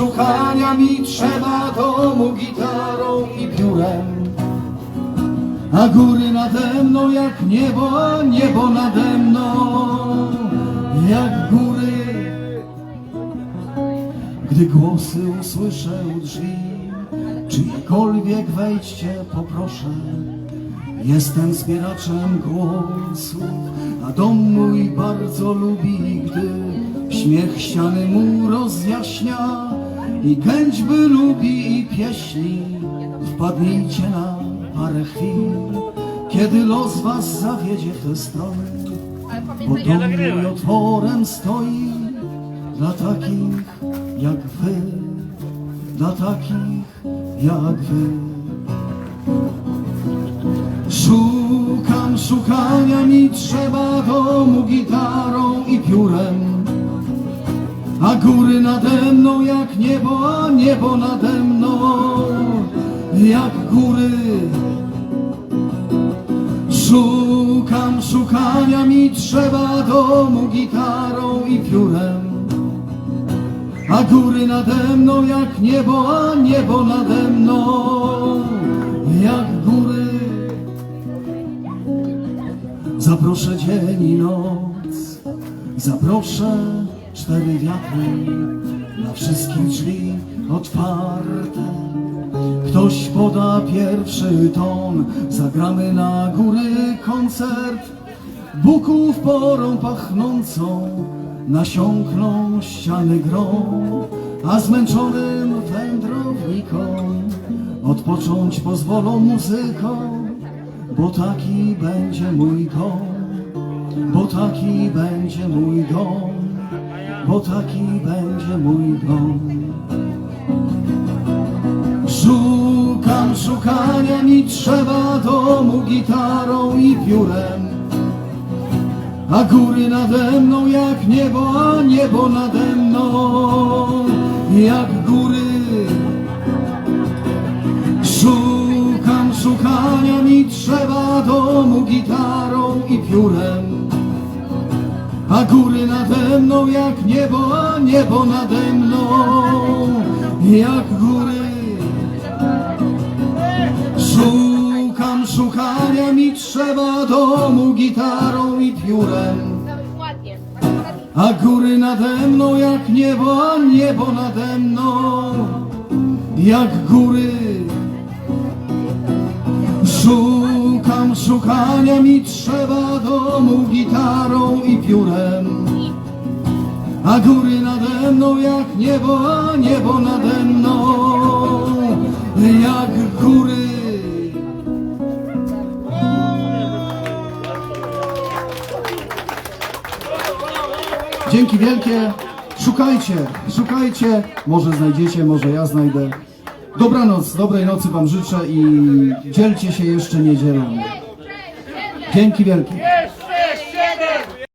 szukania mi trzeba domu gitarą i piórem. A góry nade mną jak niebo, niebo nade mną jak góry. Gdy głosy usłyszę u drzwi, czyjekolwiek wejdźcie poproszę. Jestem zbieraczem głosów, a dom mój bardzo lubi, gdy śmiech ściany mu rozjaśnia i gęćby lubi i pieśni. Wpadnijcie na parę chwil, kiedy los was zawiedzie w te strony, bo dom otworem stoi dla takich jak wy, dla takich jak wy. Szukam, szukania mi trzeba domu gitarą i piórem. Góry nade mną jak niebo, a niebo nade mną jak góry. Szukam, szukania mi trzeba domu gitarą i piórem. A góry nade mną jak niebo, a niebo nade mną jak góry. Zaproszę dzień i noc, zaproszę cztery wiatry, na wszystkich drzwi otwarte. Ktoś poda pierwszy ton, zagramy na góry koncert. Buków porą pachnącą, nasiąkną ściany grą, a zmęczonym wędrownikom odpocząć pozwolą muzyką, bo taki będzie mój dom, bo taki będzie mój dom, bo taki będzie mój dom. Szukam, szukania mi trzeba domu gitarą i piórem. A góry nade mną jak niebo, a niebo nade mną jak góry. Szukam, szukania mi trzeba domu gitarą i piórem. A góry nade mną jak niebo, a niebo nade mną jak góry. Szukam, szukania mi trzeba domu gitarą i piórem. A góry nade mną jak niebo, a niebo nade mną jak góry. Szukam, szukania mi trzeba domu gitarą i piórem. A góry nade mną jak niebo, a niebo nade mną jak góry. Dzięki wielkie. Szukajcie, szukajcie. Może znajdziecie, może ja znajdę. Dobranoc, dobrej nocy Wam życzę i dzielcie się jeszcze niedzielą. Dzięki wielkie.